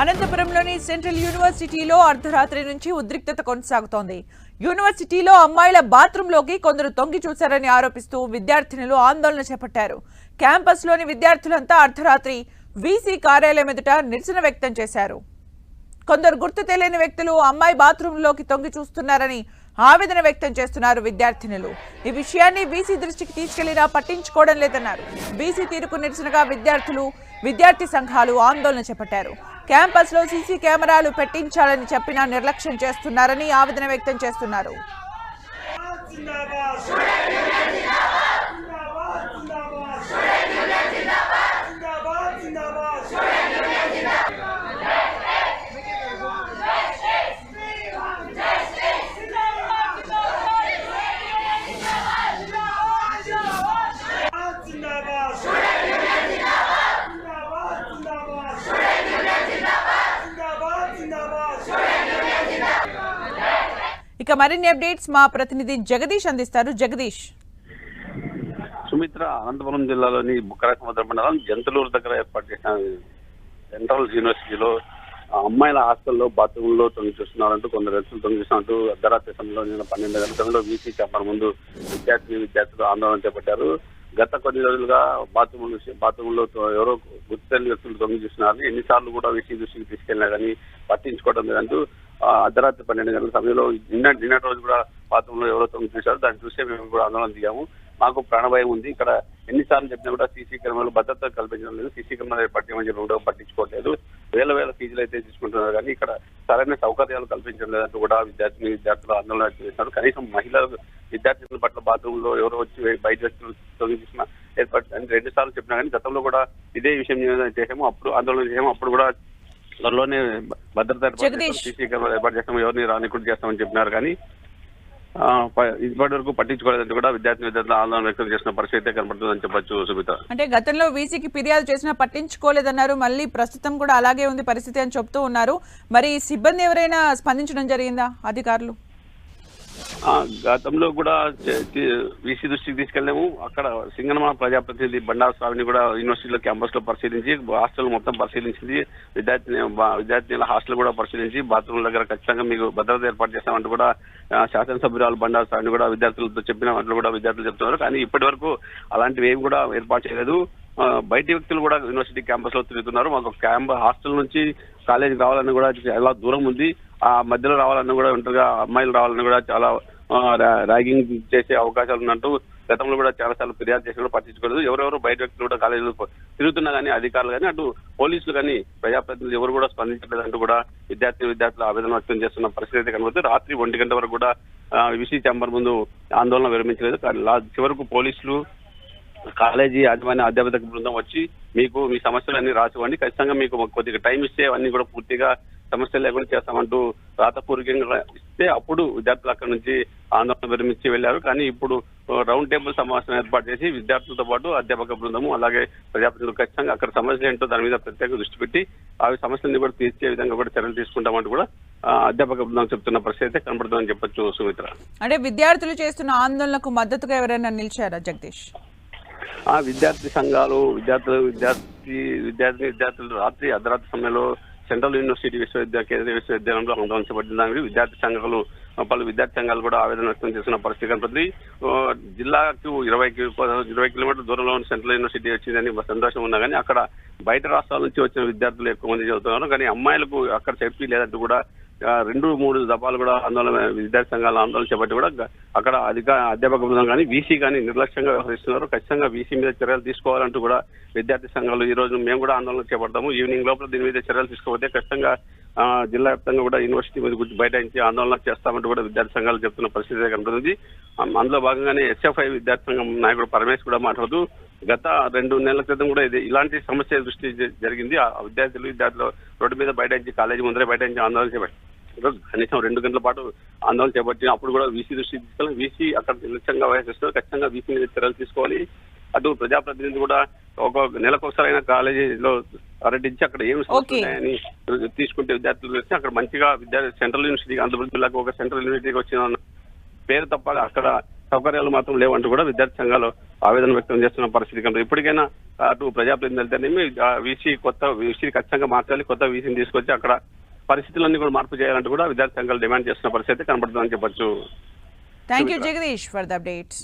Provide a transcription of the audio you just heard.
అనంతపురంలోని central యూనివర్సిటీలో అర్ధరాత్రి నుంచి ఉద్రిక్తత కొనసాగుతోంది. యూనివర్సిటీలో అమ్మాయిల బాత్రూంలోకి కొందరు తొంగి చూశారని ఆరోపిస్తూ విద్యార్థినులు ఆందోళన చేపట్టారు. క్యాంపస్లోని విద్యార్థులంతా అర్ధరాత్రి వీసీ కార్యాలయం ఎదుట నిరసన వ్యక్తం చేశారు. కొందరు గుర్తు తెలియని వ్యక్తులు అమ్మాయి బాత్రూంలోకి తొంగి చూస్తున్నారని ఆవేదన వ్యక్తం చేస్తున్నారు విద్యార్థినులు. ఈ విషయాన్ని బీసీ దృష్టికి తీసుకెళ్ళినా పట్టించుకోవడం లేదన్నారు. బీసీ తీరుకు నిరసనగా విద్యార్థులు విద్యార్థి సంఘాలు ఆందోళన చేపట్టారు. క్యాంపస్లో సీసీ కెమెరాలు పెట్టించాలని చెప్పినా నిర్లక్ష్యం చేస్తున్నారని ఆవేదన వ్యక్తం చేస్తున్నారు. ఇక మరిన్ని అప్డేట్స్ మా ప్రతినిధి జగదీష్ అందిస్తారు. జగదీష్. సుమిత్ర అనంతపురం జిల్లాలోని బుక్కరా సముద్ర మండలం జంతులూరు దగ్గర ఏర్పాటు చేసిన సెంట్రల్ యూనివర్సిటీలో ఆ అమ్మాయిల హాస్టల్లో బాత్రూంలో తొంగి చూస్తున్నారంటూ కొందరు వ్యక్తులు తొంగి చూస్తున్నట్టు అర్ధరాత్రి సమయంలో నిన్న పన్నెండు గంటలలో వీసీ ఛాంబర్ ముందు విద్యార్థి విద్యార్థులు ఆందోళన చేపట్టారు. గత కొన్ని రోజులుగా బాత్రూమ్ బాత్రూంలో ఎవరో గుర్తుని వ్యక్తులు దొంగ చూస్తున్నారు. ఎన్నిసార్లు కూడా విషయం దృష్టికి తీసుకెళ్ళినా కానీ పట్టించుకోవడం లేదంటూ ఆ అర్ధరాత్రి పన్నెండు గంటల సమయంలో నిన్న నిన్నటి రోజు కూడా బాత్రూంలో ఎవరో తొమ్మిది చూశారు. దాన్ని చూసే మేము కూడా ఆందోళన దిగాము. మాకు ప్రాణభయం ఉంది. ఇక్కడ ఎన్నిసార్లు చెప్పినా కూడా సీసీ కెమెరాలు భద్రత కల్పించడం లేదు. సీసీ కెమెరాలు ఏర్పాటు చేయమని చెప్పి కూడా పట్టించుకోవట్లేదు. వేల వేల ఫీజులు అయితే తీసుకుంటున్నారు కానీ ఇక్కడ సరైన సౌకర్యాలు కల్పించడం లేదంటూ కూడా విద్యార్థిని విద్యార్థులు ఆందోళన చేస్తున్నారు. కనీసం మహిళలు విద్యార్థుల పట్ల బాత్రూంలో ఎవరో వచ్చి బయట వ్యక్తులు తొలగించిన ఏర్పాటు అని రెండు సార్లు చెప్పినా కానీ గతంలో కూడా ఇదే విషయం చేసాము అప్పుడు ఆందోళన చేసాము అప్పుడు కూడా త్వరలోనే భద్రత ఏర్పాటు. చేస్తాం, సీసీ కెమెరాలు ఏర్పాటు చేస్తాము ఎవరిని రానికుండా చేస్తామని చెప్పినారు కానీ ఇప్పటి వరకు పట్టించుకోలేదంటూ కూడా విద్యార్థి విద్యార్థులు ఆందోళన వ్యక్తం చేసిన పరిస్థితి అయితే కనబడుతుందని చెప్పొచ్చు సుమిత. అంటే గతంలో వీసీకి ఫిర్యాదు చేసినా పట్టించుకోలేదన్నారు మళ్ళీ ప్రస్తుతం కూడా అలాగే ఉంది పరిస్థితి అని చెప్తూ ఉన్నారు. మరి సిబ్బంది ఎవరైనా స్పందించడం జరిగిందా అధికారులు? గతంలో కూడా వీసీ దృష్టికి తీసుకెళ్ళాము. అక్కడ సింగనమ ప్రజాప్రతినిధి బండారు స్వామిని కూడా యూనివర్సిటీలో క్యాంపస్లో పరిశీలించి హాస్టల్ మొత్తం పరిశీలించింది. విద్యార్థి విద్యార్థినుల హాస్టల్ కూడా పరిశీలించి బాత్రూమ్ దగ్గర ఖచ్చితంగా మీకు భద్రత ఏర్పాటు చేస్తామంటూ కూడా శాసనసభ్యురాలు బండారు స్వామిని కూడా విద్యార్థులతో చెప్పిన వాటిలో కూడా విద్యార్థులు చెప్తున్నారు. కానీ ఇప్పటి వరకు అలాంటివి ఏమి కూడా ఏర్పాటు చేయలేదు. బయట బయటి వ్యక్తులు కూడా యూనివర్సిటీ క్యాంపస్లో తిరుగుతున్నారు. మాకు క్యాంప్ హాస్టల్ నుంచి కాలేజీకి రావాలని కూడా చాలా దూరం ఉంది. ఆ మధ్యలో రావాలన్నా కూడా ఒంటరిగా అమ్మాయిలు రావాలని కూడా చాలా ర్యాగింగ్ చేసే అవకాశాలు ఉన్నట్టు గతంలో కూడా చాలా సార్లు ఫిర్యాదు చేసి పట్టించుకోలేదు. ఎవరెవరు బయట వ్యక్తులు కూడా కాలేజీలో తిరుగుతున్నా కానీ అధికారులు కానీ అటు పోలీసులు కానీ ప్రజాప్రతినిధులు ఎవరు కూడా స్పందించలేదంటూ కూడా విద్యార్థి విద్యార్థులు ఆవేదన వ్యక్తం చేస్తున్న పరిస్థితి అయితే కనబడుతుంది. రాత్రి ఒంటి గంట వరకు కూడా విసి ఛాంబర్ ముందు ఆందోళన విరమించలేదు. కానీ చివరకు పోలీసులు కాలేజీ యాజమాన్య అధ్యాపక బృందం వచ్చి మీకు మీ సమస్యలన్నీ రాసివ్వండి. ఖచ్చితంగా మీకు కొద్దిగా టైం ఇస్తే అవన్నీ కూడా పూర్తిగా సమస్యలు లేకుండా చేస్తామంటూ రాతపూర్వకంగా ఇస్తే అప్పుడు విద్యార్థులు అక్కడ నుంచి ఆందోళన విరమించి వెళ్ళారు కానీ ఇప్పుడు రౌండ్ టేబుల్ సమావేశం ఏర్పాటు చేసి విద్యార్థులతో పాటు అధ్యాపక బృందము అలాగే ప్రజాప్రతినిధులు ఖచ్చితంగా అక్కడ సమస్యలు ఏంటో దాని మీద ప్రత్యేక దృష్టి పెట్టి ఆ సమస్యల్ని కూడా తీర్చే విధంగా కూడా చర్యలు తీసుకుంటామంటూ కూడా అధ్యాపక బృందం చెప్తున్న పరిస్థితి అయితే కనబడుతుందని చెప్పొచ్చు సుమిత్ర. అంటే విద్యార్థులు చేస్తున్న ఆందోళనకు మద్దతుగా ఎవరైనా నిలిచారా జగదీష్? ఆ విద్యార్థి సంఘాలు విద్యార్థులు విద్యార్థి విద్యార్థి విద్యార్థులు రాత్రి అర్ధరాత్రి సమయంలో సెంట్రల్ యూనివర్సిటీ విశ్వవిద్యాలయ కేంద్రీయ విశ్వవిద్యాలయంలో ఆందోళన చేపట్టిన దానికి విద్యార్థి సంఘాలు పలు విద్యార్థి సంఘాలు కూడా ఆవేదన వ్యక్తం చేసిన పరిస్థితి కనపడింది జిల్లాకు ఇరవై ఇరవై కిలోమీటర్ల దూరంలో సెంట్రల్ యూనివర్సిటీ వచ్చిందని సంతోషం ఉన్నా కానీ అక్కడ బయట రాష్ట్రాల నుంచి వచ్చిన విద్యార్థులు ఎక్కువ మంది చదువుతున్నారు. కానీ అమ్మాయిలకు అక్కడ చెప్పి లేదంటూ కూడా రెండు మూడు దఫాలు కూడా ఆందోళన విద్యార్థి సంఘాల ఆందోళన చేపట్టి కూడా అక్కడ అధిక అధ్యాపక బృందం కానీ వీసీ కానీ నిర్లక్ష్యంగా వ్యవహరిస్తున్నారు. ఖచ్చితంగా వీసీ మీద చర్యలు తీసుకోవాలంటూ కూడా విద్యార్థి సంఘాలు ఈ రోజు మేము కూడా ఆందోళన చేపడతాము. ఈవినింగ్ లోపల దీని మీద చర్యలు తీసుకోకపోతే ఖచ్చితంగా జిల్లా వ్యాప్తంగా కూడా యూనివర్సిటీ మీద గురించి బైఠాయించి ఆందోళన చేస్తామంటూ కూడా విద్యార్థి సంఘాలు చెప్తున్న పరిస్థితి కనబడుతుంది. అందులో భాగంగానే ఎస్ఎఫ్ఐ విద్యార్థి సంఘం నాయకుడు పరమేశ్ కూడా మాట్లాడుతూ గత రెండు నెలల క్రితం కూడా ఇది ఇలాంటి సమస్య దృష్టి జరిగింది. ఆ విద్యార్థులు విద్యార్థులు రోడ్డు మీద బైఠాయించి కాలేజీ ముందరే బైఠాయించి ఆందోళన చేపట్టారు ఈరోజు కనీసం రెండు గంటల పాటు ఆందోళన చేపట్టిన అప్పుడు కూడా వీసీ దృష్టి తీసుకెళ్ళి వీసీ అక్కడ నిర్లక్ష్యంగా వ్యవహరిస్తున్నారు. ఖచ్చితంగా వీసీ మీద చర్యలు తీసుకోవాలి. అటు ప్రజాప్రతినిధి కూడా ఒక నెలకొకసారైనా కాలేజీలో పర్యటించి అక్కడ ఏం. అని తీసుకుంటే విద్యార్థులు వచ్చి అక్కడ మంచిగా విద్యార్థి సెంట్రల్ యూనివర్సిటీ ఆంధ్రప్రదేశ్ జిల్లాకు ఒక సెంట్రల్ యూనివర్సిటీకి వచ్చిన పేరు తప్ప అక్కడ సౌకర్యాలు మాత్రం లేవంటూ కూడా విద్యార్థి సంఘాలు ఆవేదన వ్యక్తం చేస్తున్న పరిస్థితి కనుక ఇప్పటికైనా అటు ప్రజాప్రతినిధులతోనేమి వీసీ కొత్త వీసీ ఖచ్చితంగా మార్చాలి కొత్త వీసీని తీసుకొచ్చి అక్కడ పరిస్థితులన్నీ కూడా మార్పు చేయాలంటూ కూడా విద్యార్థి సంఘాలు డిమాండ్ చేస్తున్న పరిస్థితి కనబడుతుందని చెప్పొచ్చు. Thank you Jagadish for the updates